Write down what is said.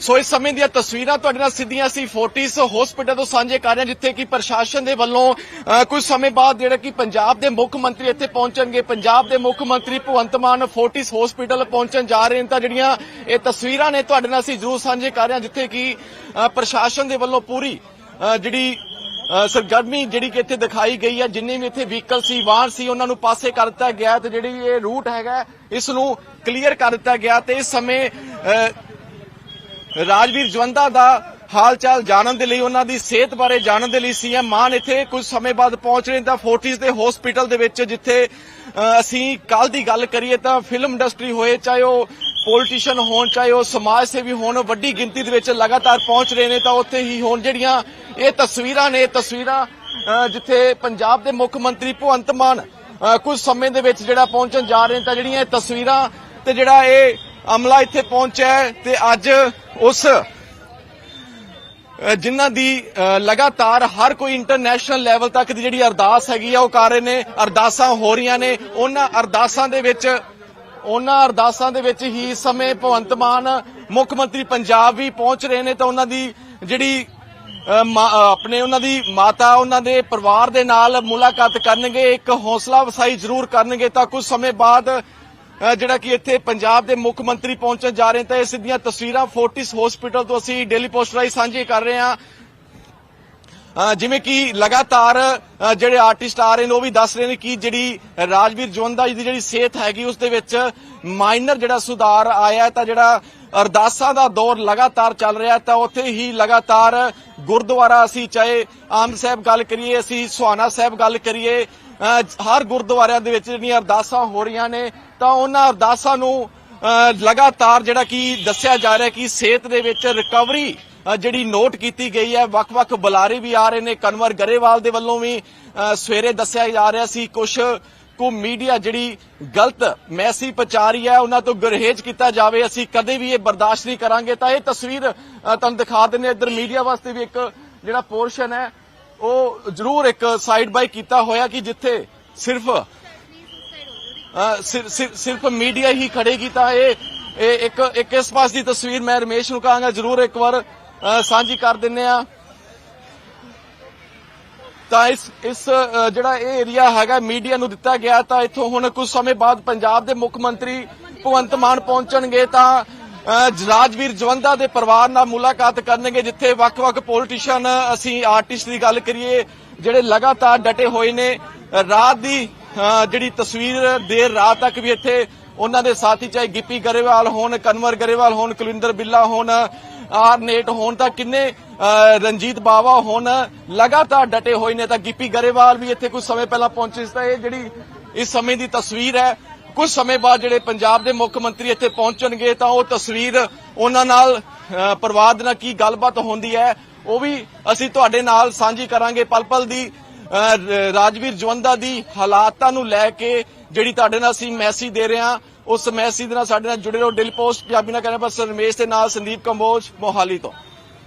ਸੋ ਇਸ ਸਮੇਂ ਦੀਆਂ ਤਸਵੀਰਾਂ ਤੁਹਾਡੇ ਨਾਲ ਸਿੱਧੀਆਂ ਅਸੀਂ ਫੋਰਟਿਸ ਹਸਪੀਟਲ ਤੋਂ ਸਾਂਝੇ ਕਰ ਰਹੇ ਹਾਂ, ਜਿੱਥੇ ਕਿ ਪ੍ਰਸ਼ਾਸਨ ਦੇ ਵੱਲੋਂ ਕੁਝ ਸਮੇਂ ਬਾਅਦ ਜਿਹੜਾ ਕਿ ਪੰਜਾਬ ਦੇ ਮੁੱਖ ਮੰਤਰੀ ਇੱਥੇ ਪਹੁੰਚਣਗੇ। ਪੰਜਾਬ ਦੇ ਮੁੱਖ ਮੰਤਰੀ ਭਗਵੰਤ ਮਾਨ ਫੋਰਟਿਸ ਹਸਪੀਟਲ ਪਹੁੰਚਣ ਜਾ ਰਹੇ ਨੇ ਤਾਂ ਜਿਹੜੀਆਂ ਇਹ ਤਸਵੀਰਾਂ ਨੇ ਤੁਹਾਡੇ ਨਾਲ ਅਸੀਂ ਜ਼ਰੂਰ ਸਾਂਝੇ ਕਰ ਰਹੇ ਹਾਂ, ਜਿੱਥੇ ਕਿ ਪ੍ਰਸ਼ਾਸਨ ਦੇ ਵੱਲੋਂ ਪੂਰੀ ਜਿਹੜੀ ਸਰਗਰਮੀ ਜਿਹੜੀ ਕਿ ਇੱਥੇ ਦਿਖਾਈ ਗਈ ਹੈ, ਜਿੰਨੇ ਵੀ ਇੱਥੇ ਵਹੀਕਲ ਸੀ, ਵਾਹਨ ਸੀ, ਉਹਨਾਂ ਨੂੰ ਪਾਸੇ ਕਰ ਦਿੱਤਾ ਗਿਆ ਤੇ ਜਿਹੜੀ ਇਹ ਰੂਟ ਹੈਗਾ ਇਸ ਨੂੰ ਕਲੀਅਰ ਕਰ ਦਿੱਤਾ ਗਿਆ ਤੇ ਇਸ ਸਮੇਂ ਰਾਜਵੀਰ ਜਵੰਦਾ ਦਾ ਹਾਲ ਚਾਲ ਜਾਣਨ ਦੇ ਲਈ, ਉਹਨਾਂ ਦੀ ਸਿਹਤ ਬਾਰੇ ਜਾਣਨ ਦੇ ਲਈ ਸੀਐਮ ਮਾਨ ਇੱਥੇ ਕੁਝ ਸਮੇਂ ਬਾਅਦ ਪਹੁੰਚ ਰਹੇ ਨੇ ਤਾਂ ਫੋਰਟਿਸ ਦੇ ਹਸਪੀਟਲ ਦੇ ਵਿੱਚ, ਜਿੱਥੇ ਅਸੀਂ ਕੱਲ ਦੀ ਗੱਲ ਕਰੀਏ ਤਾਂ ਫਿਲਮ ਇੰਡਸਟਰੀ ਹੋਏ, ਚਾਹੇ ਉਹ ਪੋਲੀਟੀਸ਼ੀਅਨ ਹੋਣ, ਚਾਹੇ ਉਹ ਸਮਾਜ ਸੇਵੀ ਹੋਣ, ਵੱਡੀ ਗਿਣਤੀ ਦੇ ਵਿੱਚ ਲਗਾਤਾਰ ਪਹੁੰਚ ਰਹੇ ਨੇ ਤਾਂ ਉੱਥੇ ਹੀ ਹੁਣ ਜਿਹੜੀਆਂ ਇਹ ਤਸਵੀਰਾਂ ਨੇ ਤਸਵੀਰਾਂ ਜਿੱਥੇ ਪੰਜਾਬ ਦੇ ਮੁੱਖ ਮੰਤਰੀ ਭਗਵੰਤ ਮਾਨ ਕੁਝ ਸਮੇਂ ਦੇ ਵਿੱਚ ਜਿਹੜਾ ਪਹੁੰਚਣ ਜਾ ਰਹੇ ਨੇ ਤਾਂ ਜਿਹੜੀਆਂ ਇਹ ਤਸਵੀਰਾਂ ਤੇ ਜਿਹੜਾ ਇਹ ਅਮਲਾ ਇੱਥੇ ਪਹੁੰਚਿਆ ਤੇ ਅੱਜ ਉਸ ਜਿਨ੍ਹਾਂ ਦੀ ਲਗਾਤਾਰ ਹਰ ਕੋਈ ਇੰਟਰਨੈਸ਼ਨਲ ਲੈਵਲ ਤੱਕ ਦੀ ਜਿਹੜੀ ਅਰਦਾਸ ਹੈਗੀ ਆ, ਉਹ ਕਰ ਰਹੇ ਨੇ, ਅਰਦਾਸਾਂ ਹੋ ਰਹੀਆਂ ਨੇ। ਉਹਨਾਂ ਅਰਦਾਸਾਂ ਦੇ ਵਿੱਚ, ਉਹਨਾਂ ਅਰਦਾਸਾਂ ਦੇ ਵਿੱਚ ਹੀ ਇਸ ਸਮੇਂ ਭਗਵੰਤ ਮਾਨ, ਮੁੱਖ ਮੰਤਰੀ ਪੰਜਾਬ ਵੀ ਪਹੁੰਚ ਰਹੇ ਨੇ, ਤਾਂ ਉਹਨਾਂ ਦੀ ਜਿਹੜੀ ਆਪਣੇ ਉਹਨਾਂ ਦੀ ਮਾਤਾ, ਉਹਨਾਂ ਦੇ ਪਰਿਵਾਰ ਦੇ ਨਾਲ ਮੁਲਾਕਾਤ ਕਰਨਗੇ, ਇੱਕ ਹੌਸਲਾ ਵਸਾਈ ਜ਼ਰੂਰ ਕਰਨਗੇ, ਤਾਂ ਕੁਝ ਸਮੇਂ ਬਾਅਦ ਜਿਹੜਾ ਕਿ ਇੱਥੇ ਪੰਜਾਬ ਦੇ ਮੁੱਖ ਮੰਤਰੀ ਪਹੁੰਚਣ ਜਾ ਰਹੇ ਨੇ, ਤਾਂ ਇਸ ਦੀਆਂ ਤਸਵੀਰਾਂ ਫੋਰਟਿਸ ਹਸਪੀਟਲ ਤੋਂ ਅਸੀਂ ਡੇਲੀ ਪੋਸਟ ਰਾਹੀਂ ਸਾਂਝੇ ਕਰ ਰਹੇ ਹਾਂ। ਜਿਵੇਂ ਕਿ ਲਗਾਤਾਰ ਜਿਹੜੇ ਆਰਟਿਸਟ ਆ ਰਹੇ ਨੇ, ਉਹ ਵੀ ਦੱਸ ਰਹੇ ਨੇ ਕਿ ਜਿਹੜੀ ਰਾਜਵੀਰ ਜਵੰਦਾ ਜੀ ਦੀ ਜਿਹੜੀ ਸਿਹਤ ਹੈਗੀ, ਉਸ ਦੇ ਵਿੱਚ ਮਾਈਨਰ ਜਿਹੜਾ ਸੁਧਾਰ ਆਇਆ ਤਾਂ ਜਿਹੜਾ ਅਰਦਾਸਾਂ ਦਾ ਦੌਰ ਲਗਾਤਾਰ ਚੱਲ ਰਿਹਾ ਤਾਂ ਉੱਥੇ ਹੀ ਲਗਾਤਾਰ ਗੁਰਦੁਆਰਾ ਅਸੀਂ ਚਾਹੇ ਆਮ ਸਾਹਿਬ ਗੱਲ ਕਰੀਏ, ਅਸੀਂ ਸੁਹਾਣਾ ਸਾਹਿਬ ਗੱਲ ਕਰੀਏ ਹਰ ਗੁਰਦੁਆਰਿਆਂ ਦੇ ਵਿੱਚ ਜਿਹੜੀਆਂ ਅਰਦਾਸਾਂ ਹੋ ਰਹੀਆਂ ਨੇ, ਤਾਂ ਉਹਨਾਂ ਅਰਦਾਸਾਂ ਨੂੰ ਲਗਾਤਾਰ ਜਿਹੜਾ ਕਿ ਦੱਸਿਆ ਜਾ ਰਿਹਾ ਕਿ ਸਿਹਤ ਦੇ ਵਿੱਚ ਰਿਕਵਰੀ ਜਿਹੜੀ ਨੋਟ ਕੀਤੀ ਗਈ ਹੈ, ਵੱਖ-ਵੱਖ ਬੁਲਾਰੇ ਵੀ ਆ ਰਹੇ ਨੇ, ਕਨਵਰ ਗਰੇਵਾਲ ਦੇ ਵੱਲੋਂ ਵੀ ਸਵੇਰੇ ਦੱਸਿਆ ਜਾ ਰਿਹਾ ਸੀ ਕੁਝ ਕੋ ਮੀਡੀਆ ਜਿਹੜੀ ਗਲਤ ਮੈਸੇਜ ਪਹੁੰਚਾ ਰਹੀ ਹੈ, ਉਹਨਾਂ ਤੋਂ ਗੁਰਹੇਜ ਕੀਤਾ ਜਾਵੇ, ਅਸੀਂ ਕਦੇ ਵੀ ਇਹ ਬਰਦਾਸ਼ਤ ਨਹੀਂ ਕਰਾਂਗੇ। ਤਾਂ ਇਹ ਤਸਵੀਰ ਤੁਹਾਨੂੰ ਦਿਖਾ ਦਿੰਦੇ ਇੱਧਰ ਮੀਡੀਆ ਵਾਸਤੇ ਵੀ ਇੱਕ ਜਿਹੜਾ ਪੋਰਸ਼ਨ ਹੈ ਉਹ ਜ਼ਰੂਰ ਇੱਕ ਸਾਈਡ ਬਾਈ ਕੀਤਾ ਹੋਇਆ ਕਿ ਜਿੱਥੇ ਸਿਰਫ ਸਿਰਫ ਮੀਡੀਆ ਹੀ ਖੜੇਗੀ ਤਾਂ ਇਹ ਇਹ ਇੱਕ ਇੱਕ ਇਸ ਪਾਸ ਦੀ ਤਸਵੀਰ ਮੈਂ ਰਮੇਸ਼ ਨੂੰ ਕਹਾਂਗਾ, ਜ਼ਰੂਰ ਇੱਕ ਵਾਰ ਸਾਂਝੀ ਕਰ ਦਿੰਨੇ ਆ ਤਾਂ ਇਸ ਇਸ ਜਿਹੜਾ ਇਹ ਏਰੀਆ ਹੈਗਾ ਮੀਡੀਆ ਨੂੰ ਦਿੱਤਾ ਗਿਆ ਤਾਂ ਇੱਥੋਂ ਹੁਣ ਕੁਝ ਸਮੇਂ ਬਾਅਦ ਪੰਜਾਬ ਦੇ ਮੁੱਖ ਮੰਤਰੀ ਭਗਵੰਤ ਮਾਨ ਪਹੁੰਚਣਗੇ ਤਾਂ ਰਾਜਵੀਰ ਜਵੰਦਾ ਦੇ ਪਰਿਵਾਰ ਨਾਲ ਮੁਲਾਕਾਤ ਕਰਨਗੇ, ਜਿੱਥੇ ਵੱਖ-ਵੱਖ ਪੋਲੀਟੀਸ਼ੀਅਨ ਅਸੀਂ ਆਰਟਿਸਟ ਦੀ ਗੱਲ ਕਰੀਏ, ਜਿਹੜੇ ਲਗਾਤਾਰ ਡਟੇ ਹੋਏ ਨੇ। ਰਾਤ ਦੀ ਜਿਹੜੀ ਤਸਵੀਰ ਦੇਰ ਰਾਤ ਤੱਕ ਵੀ ਇੱਥੇ ਉਹਨਾਂ ਦੇ ਸਾਥੀ, ਚਾਹੇ ਗਿੱਪੀ ਗਰੇਵਾਲ ਹੋਣ, ਕਨਵਰ ਗਰੇਵਾਲ ਹੋਣ ਕੁਲਿੰਦਰ ਬਿੱਲਾ ਹੋਣ ਆਰ ਨੇਟ ਹੋਣ, ਤਾਂ ਕਿੰਨੇ ਰਣਜੀਤ ਬਾਵਾ ਹੋਣ, ਲਗਾਤਾਰ ਡਟੇ ਹੋਏ ਨੇ। ਤਾਂ ਗਿੱਪੀ ਗਰੇਵਾਲ ਵੀ ਇੱਥੇ ਕੁਝ ਸਮੇਂ ਪਹਿਲਾਂ ਪਹੁੰਚੇ ਸੀ। ਤਾਂ ਇਹ ਜਿਹੜੀ ਇਸ ਸਮੇਂ ਦੀ ਤਸਵੀਰ ਹੈ ਕੁਝ ਸਮੇਂ ਬਾਅਦ ਜਿਹੜੇ ਪੰਜਾਬ ਦੇ ਮੁੱਖ ਮੰਤਰੀ ਇੱਥੇ ਪਹੁੰਚਣਗੇ ਤਾਂ ਉਹ ਤਸਵੀਰ ਉਹਨਾਂ ਨਾਲ ਪਰਿਵਾਰ ਦੇ ਨਾਲ ਕੀ ਗੱਲਬਾਤ ਹੁੰਦੀ ਹੈ, ਉਹ ਵੀ ਅਸੀਂ ਤੁਹਾਡੇ ਨਾਲ ਸਾਂਝੀ ਕਰਾਂਗੇ। ਪਲ ਪਲ ਦੀ ਰਾਜਵੀਰ ਜਵੰਦਾ ਦੀ ਹਾਲਾਤਾਂ ਨੂੰ ਲੈ ਕੇ ਜਿਹੜੀ ਤੁਹਾਡੇ ਨਾਲ ਅਸੀਂ ਮੈਸੇਜ ਦੇ ਰਹੇ ਹਾਂ, ਉਸ ਮੈਸੇਜ ਦੇ ਨਾਲ ਸਾਡੇ ਨਾਲ ਜੁੜੇ ਰਹੋ। ਡੇਲੀ ਪੋਸਟ ਪੰਜਾਬੀ ਨਾਲ ਕਹਿੰਦੇ ਬਸ ਰਮੇਸ਼ ਦੇ ਨਾਲ ਸੰਦੀਪ ਕੰਬੋਜ, ਮੋਹਾਲੀ ਤੋਂ।